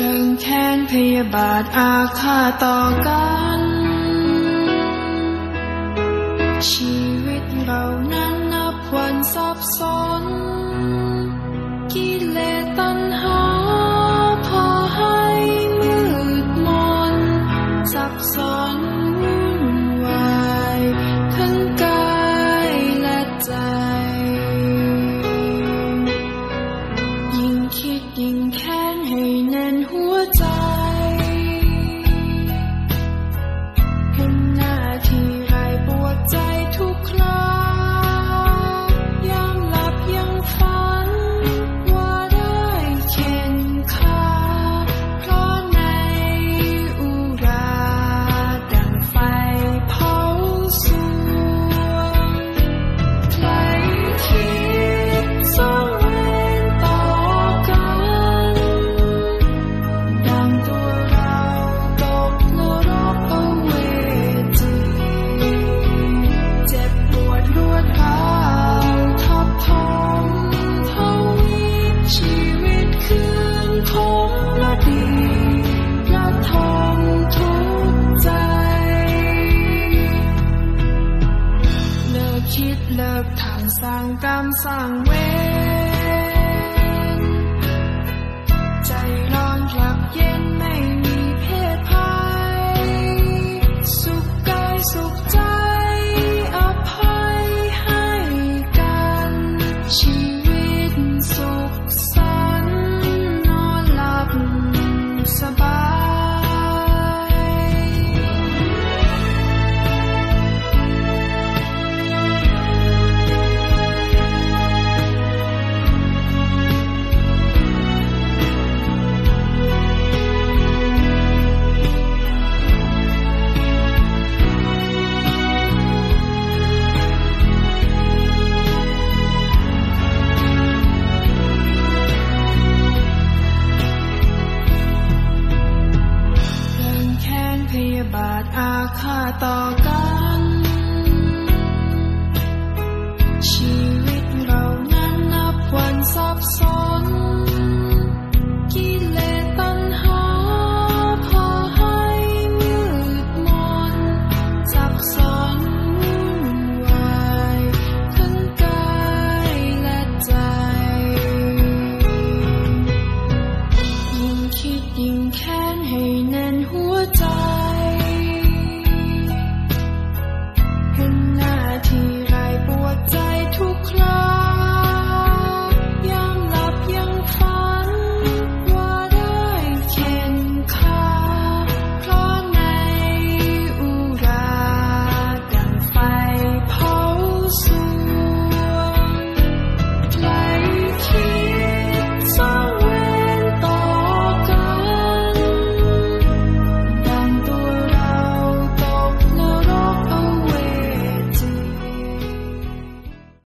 เรื่งแค้นพยาบาทอาฆาตต่อกัน ชีวิตเรานั้นนับวันซับซ้อนกิเลสตัณหาพาให้มืดมนซับซ้อน 乐堂上，干上位。 อาจอาฆาตต่อกัน